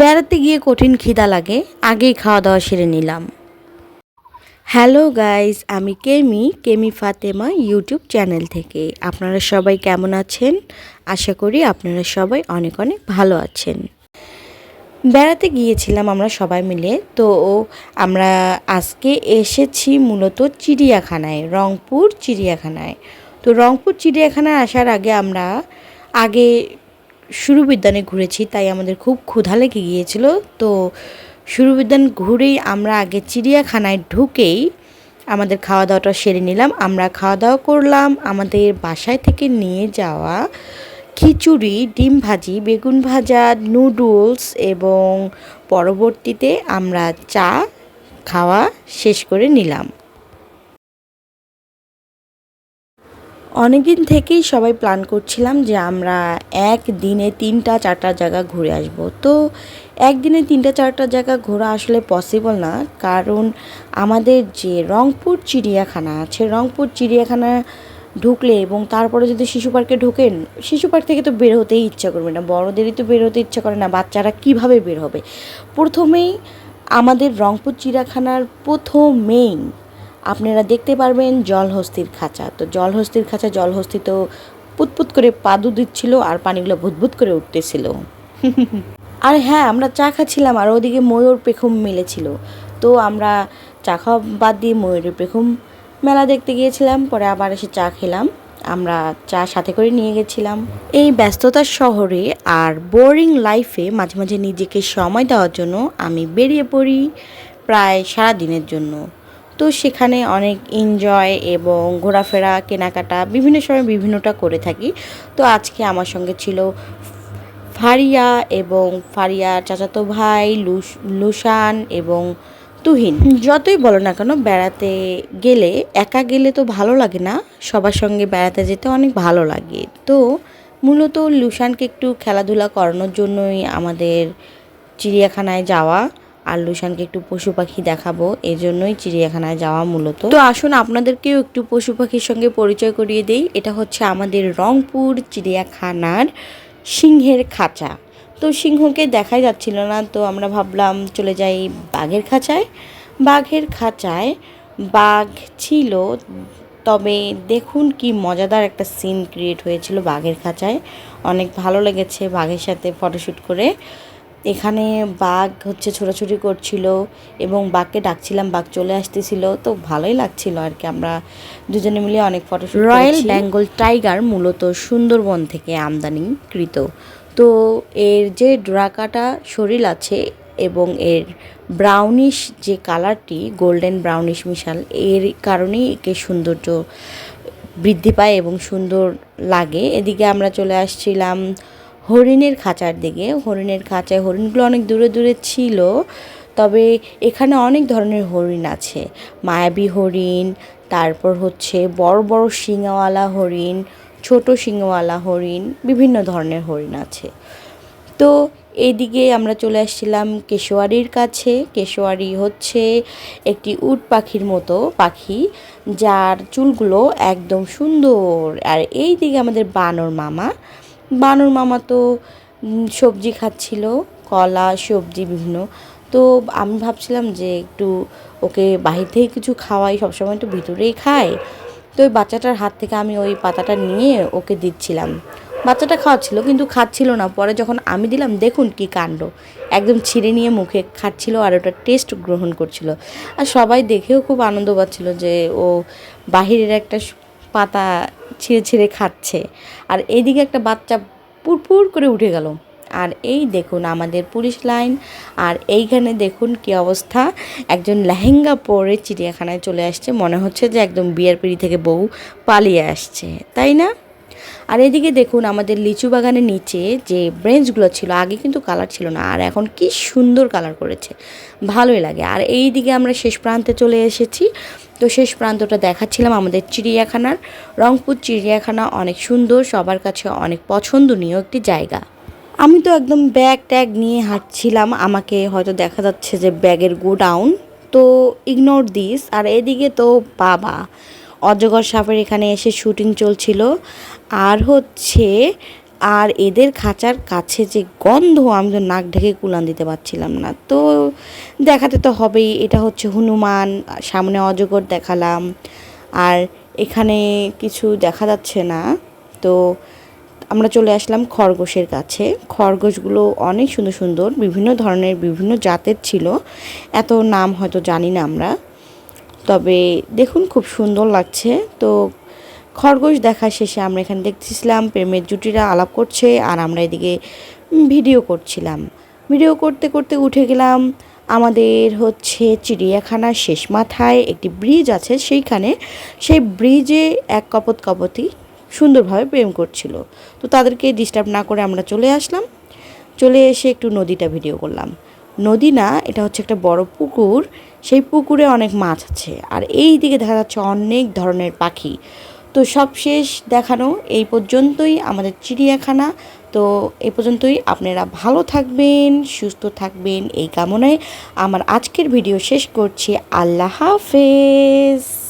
বেড়াতে গিয়ে কঠিন খিদা লাগে, আগেই খাওয়া দাওয়া সেরে নিলাম। হ্যালো গাইস, আমি কেমি কেমি ফাতেমা ইউটিউব চ্যানেল থেকে। আপনারা সবাই কেমন আছেন? আশা করি আপনারা সবাই অনেক অনেক ভালো আছেন। বেড়াতে গিয়েছিলাম আমরা সবাই মিলে, তো আমরা আজকে এসেছি মূলত চিড়িয়াখানায়, রংপুর চিড়িয়াখানায়। তো রংপুর চিড়িয়াখানায় আসার আগে আমরা আগে সুরবিদ্যানে ঘুরেছি, তাই আমাদের খুব ক্ষুধা লেগে গিয়েছিল। তো শুরু সুরবিদ্যান ঘুরেই আমরা আগে চিড়িয়াখানায় ঢুকেই আমাদের খাওয়া দাওয়াটা সেরে নিলাম। আমরা খাওয়া দাওয়া করলাম, আমাদের বাসায় থেকে নিয়ে যাওয়া খিচুড়ি, ডিম ভাজি, বেগুন ভাজা, নুডলস এবং পরবর্তীতে আমরা চা খাওয়া শেষ করে নিলাম। অনেকদিন থেকেই সবাই প্ল্যান করছিলাম যে আমরা এক দিনে তিনটা, চারটা জায়গা ঘুরে আসব। তো একদিনে তিনটা, চারটা জায়গা ঘোরা আসলে পসিবল না। কারণ আমাদের যে রংপুর চিড়িয়াখানা আছে, রংপুর চিড়িয়াখানা ঢুকলে এবং তারপরে যদি শিশু পার্কে ঢোকেন, শিশু পার্ক থেকে তো বের হতেই ইচ্ছা করবে না। বড়দেরই তো বের হতে ইচ্ছা করে না, বাচ্চারা কীভাবে বের হবে? প্রথমেই আমাদের রংপুর চিড়িয়াখানার প্রথমেই আপনারা দেখতে পারবেন জলহস্তির খাঁচা। তো জলহস্তির খাঁচা, জলহস্তি তো পুতপুত করে পাদু দিচ্ছিল আর পানিগুলো ভুতভুত করে উঠতেছিল। আর হ্যাঁ আমরা চা খাচ্ছিলাম আর ওদিকে ময়ূর পেখম মেলেছিল। তো আমরা চা খাওয়া বাদ দিয়ে ময়ূরের পেখম মেলা দেখতে গিয়েছিলাম, পরে আবার এসে চা খেলাম। আমরা চা সাথে করে নিয়ে গেছিলাম। এই ব্যস্ততার শহরে আর বোরিং লাইফে মাঝে মাঝে নিজেকে সময় দেওয়ার জন্য আমি বেরিয়ে পড়ি প্রায় সারা দিনের জন্য। তো সেখানে অনেক এনজয় এবং ঘোরাফেরা, কেনাকাটা বিভিন্ন সময় বিভিন্নটা করে থাকি। তো আজকে আমার সঙ্গে ছিল ফারিয়া এবং ফারিয়ার চাচাতো ভাই লুস লুসান এবং তুহিন। যতই বলো না কেন, বেড়াতে গেলে একা গেলে তো ভালো লাগে না, সবার সঙ্গে বেড়াতে যেতে অনেক ভালো লাগে। তো মূলত লুসানকে একটু খেলাধুলা করানোর জন্যই আমাদের চিড়িয়াখানায় যাওয়া আর লুসানকে একটু পশু পাখি দেখাবো। এই জন্যই চিড়িয়াখানায় যাওয়া মূলত। তো আসুন আপনাদেরকেও একটু পশু পাখির সঙ্গে পরিচয় করিয়ে দেই। এটা হচ্ছে আমাদের রংপুর চিড়িয়াখানার সিংহের খাঁচা। তো সিংহকে দেখাই যাচ্ছিল না, তো আমরা ভাবলাম চলে যাই বাঘের খাঁচায়। বাঘের খাঁচায় বাঘ ছিল, তবে দেখুন কি মজাদার একটা সিন ক্রিয়েট হয়েছিল বাঘের খাঁচায়। অনেক ভালো লেগেছে বাঘের সাথে ফটোশ্যুট করে। এখানে বাঘ হচ্ছে ছোটাছুটি করছিল এবং বাঘকে ডাকছিলাম বাঘ চলে আসতেছিল। তো ভালোই লাগছিল আর কি আমরা দুজনে মিলে অনেক ফটো রয়্যাল বেঙ্গল টাইগার মূলত সুন্দরবন থেকে আমদানিকৃত। তো এর যে ড্রাকাটা শরীর আছে এবং এর ব্রাউনিশ যে কালারটি গোল্ডেন ব্রাউনিশ মিশাল এর কারণেই একে সৌন্দর্য বৃদ্ধি পায় এবং সুন্দর লাগে। এদিকে আমরা চলে আসছিলাম হরিণের খাঁচার দিকে। হরিণের খাঁচায় হরিণগুলো অনেক দূরে দূরে ছিল, তবে এখানে অনেক ধরনের হরিণ আছে। মায়াবী হরিণ, তারপর হচ্ছে বড় বড় শিঙাওয়ালা হরিণ, ছোট শিঙাওয়ালা হরিণ, বিভিন্ন ধরনের হরিণ আছে। তো এইদিকে আমরা চলে আসছিলাম কেশোয়ারির কাছে। কেশোয়ারি হচ্ছে একটি উট পাখির মতো পাখি, যার চুলগুলো একদম সুন্দর। আর এই দিকে আমাদের বানর মামা বানর মামা তো সবজি খাচ্ছিল, কলা, সবজি, বিভিন্ন। তো আমি ভাবছিলাম যে একটু ওকে বাহির থেকে কিছু খাওয়াই, সবসময় তো ভিতরেই খায়। তো ওই বাচ্চাটার হাত থেকে আমি ওই পাতাটা নিয়ে ওকে দিচ্ছিলাম। বাচ্চাটা খাওয়াচ্ছিল কিন্তু খাচ্ছিল না। পরে যখন আমি দিলাম, দেখুন কি কাণ্ড। একদম ছিঁড়ে নিয়ে মুখে খাচ্ছিল আর ওটা টেস্ট গ্রহণ করছিল। আর সবাই দেখেও খুব আনন্দ পাচ্ছিল যে ও বাহিরের একটা পাতা ছিঁড়ে ছিঁড়ে খাচ্ছে। আর এদিকে একটা বাচ্চা পুরপুর করে উঠে গেল। আর এই দেখুন আমাদের পুলিশ লাইন। আর এইখানে দেখুন কি অবস্থা। একজন লেহেঙ্গা পরে চিড়িয়াখানায় চলে আসছে। মনে হচ্ছে যে একদম বিয়ার পিড়ি থেকে বউ পালিয়ে আসছে। তাই না? আর এদিকে দেখুন আমাদের লিচু বাগানের নিচে যে ব্রেঞ্চগুলো ছিল, আগে কিন্তু কালার ছিল না, আর এখন কি সুন্দর কালার করেছে। ভালোই লাগে। আর এই দিকে আমরা শেষ প্রান্তে চলে এসেছি। তো শেষ প্রান্তটা দেখাচ্ছিলাম আমাদের চিড়িয়াখানার। রংপুর চিড়িয়াখানা অনেক সুন্দর, সবার কাছে অনেক পছন্দনীয় একটি জায়গা। আমি তো একদম ব্যাগ ট্যাগ নিয়ে হাঁটছিলাম, আমাকে হয়তো দেখা যাচ্ছে যে ব্যাগের গোডাউন। তো ইগনোর দিস আর এদিকে তো বাবা, অজগর সাপের এখানে এসে শুটিং চলছিল। আর হচ্ছে, আর এদের খাঁচার কাছে যে গন্ধ, আমি তো নাক ঢেকে কুলান দিতে পারছিলাম না। তো দেখাতে তো হবেই, এটা হচ্ছে হনুমান, সামনে অজগর দেখালাম। আর এখানে কিছু দেখা যাচ্ছে না। তো আমরা চলে আসলাম খরগোশের কাছে। খরগোশগুলো অনেক সুন্দর সুন্দর, বিভিন্ন ধরনের, বিভিন্ন জাতের ছিল। এত নাম হয়তো জানি না আমরা। তবে দেখুন, খুব সুন্দর লাগছে। তো খরগোশ দেখা শেষে আমরা এখানে দেখতেছিলাম, প্রেমের জুটিরা আলাপ করছে আর আমরা এদিকে ভিডিও করছিলাম। ভিডিও করতে করতে উঠে গেলাম আমাদের হচ্ছে চিড়িয়াখানার শেষ মাথায়, একটি ব্রিজ আছে সেইখানে। সেই ব্রিজে এক কপত কপতি সুন্দরভাবে প্রেম করছিল। তো তাদেরকে ডিস্টার্ব না করে আমরা চলে আসলাম। চলে এসে একটু নদীটা ভিডিও করলাম। নদী না, এটা হচ্ছে একটা বড় পুকুর। সেই পুকুরে অনেক মাছ আছে। আর এই দিকে দেখা যাচ্ছে অনেক ধরনের পাখি। তো সব শেষ দেখানো এই পর্যন্তই আমাদের চিড়িয়াখানা। তো এ পর্যন্তই আপনারা ভালো থাকবেন, সুস্থ থাকবেন, এই কামনায় আমার আজকের ভিডিও শেষ করছি। আল্লাহ হাফেজ।